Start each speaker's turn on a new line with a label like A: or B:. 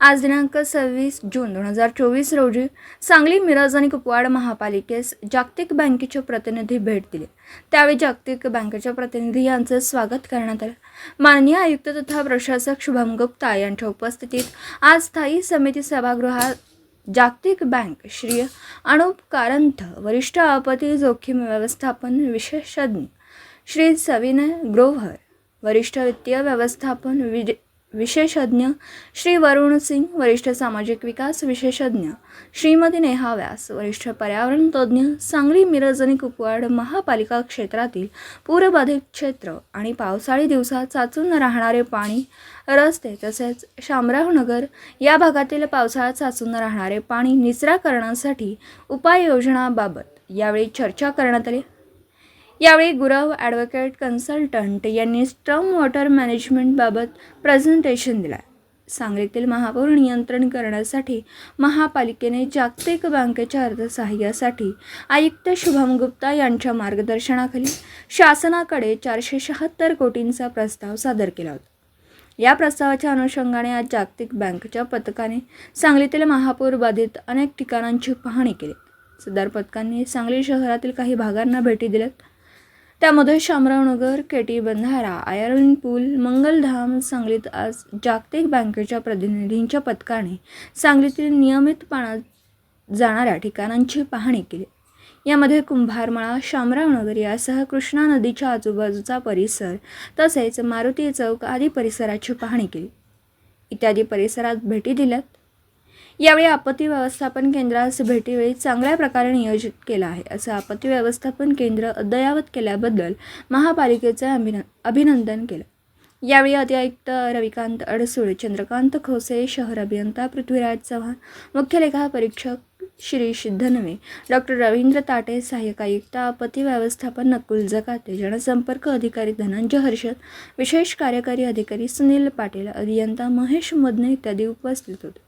A: आज दिनांक सव्वीस जून दोन हजार चोवीस रोजी सांगली मिरज आणि कुपवाड महापालिकेस जागतिक बँकेचे प्रतिनिधी भेट दिले. त्यावेळी जागतिक बँकेच्या प्रतिनिधी यांचं स्वागत करण्यात आलं. माननीय आयुक्त तथा प्रशासक शुभम गुप्ता यांच्या उपस्थितीत आज स्थायी समिती सभागृहात जागतिक बँक श्री अनुप कारंथ वरिष्ठ आपत्ती जोखीम व्यवस्थापन विशेषज्ञ श्री सविनय ग्रोव्हर वरिष्ठ वित्तीय व्यवस्थापन विजे विशेषज्ञ श्री वरुण सिंग वरिष्ठ सामाजिक विकास विशेषज्ञ श्रीमती नेहा व्यास वरिष्ठ पर्यावरण तज्ज्ञ सांगली मिरज आणि कुपवाड महापालिका क्षेत्रातील पूरबाधित क्षेत्र आणि पावसाळी दिवसात साचून राहणारे पाणी रस्ते तसेच शामरावनगर या भागातील पावसाळ्यात साचून राहणारे पाणी निचरा करण्यासाठी उपाययोजनाबाबत यावेळी चर्चा करण्यात आली. यावेळी गुरव ॲडव्होकेट कन्सल्टंट यांनी स्ट्रम वॉटर मॅनेजमेंटबाबत प्रेझेंटेशन दिला सांगलीतील महापूर नियंत्रण करण्यासाठी महापालिकेने जागतिक बँकेच्या अर्थसहाय्यासाठी आयुक्त शुभम गुप्ता यांच्या मार्गदर्शनाखाली शासनाकडे चारशे शहात्तर कोटींचा प्रस्ताव सादर केला होता. या प्रस्तावाच्या अनुषंगाने आज जागतिक बँकेच्या पथकाने सांगलीतील महापूर बाधित अनेक ठिकाणांची पाहणी केली. सदर पथकांनी सांगली शहरातील काही भागांना भेटी दिल्यात. त्यामध्ये शामरावनगर केटी बंधारा आयर्न पूल मंगलधाम सांगलीत आज जागतिक बँकेच्या प्रतिनिधींच्या पथकाने सांगलीतील नियमित पाण्यात जाणाऱ्या ठिकाणांची पाहणी केली. यामध्ये कुंभारमळा शामरावनगर यासह कृष्णा नदीच्या आजूबाजूचा परिसर तसेच मारुती चौक आदी परिसराची पाहणी केली. इत्यादी परिसरात भेटी दिल्यात. यावेळी आपत्ती व्यवस्थापन केंद्रास भेटीवेळी चांगल्या प्रकारे नियोजित केलं आहे. असं आपत्ती व्यवस्थापन केंद्र अद्ययावत केल्याबद्दल महापालिकेचं अभिन अभिनंदन केलं. यावेळी अतिआयुक्त रविकांत अडसूळ चंद्रकांत खोसे शहर अभियंता पृथ्वीराज चव्हाण मुख्य लेखा परीक्षक शिरीष धनवे डॉक्टर रवींद्र ताटे सहाय्यक आयुक्त आपत्ती व्यवस्थापन नकुल जकाते जनसंपर्क अधिकारी धनंजय हर्षद विशेष कार्यकारी अधिकारी सुनील पाटील अभियंता महेश मदने इत्यादी उपस्थित होते.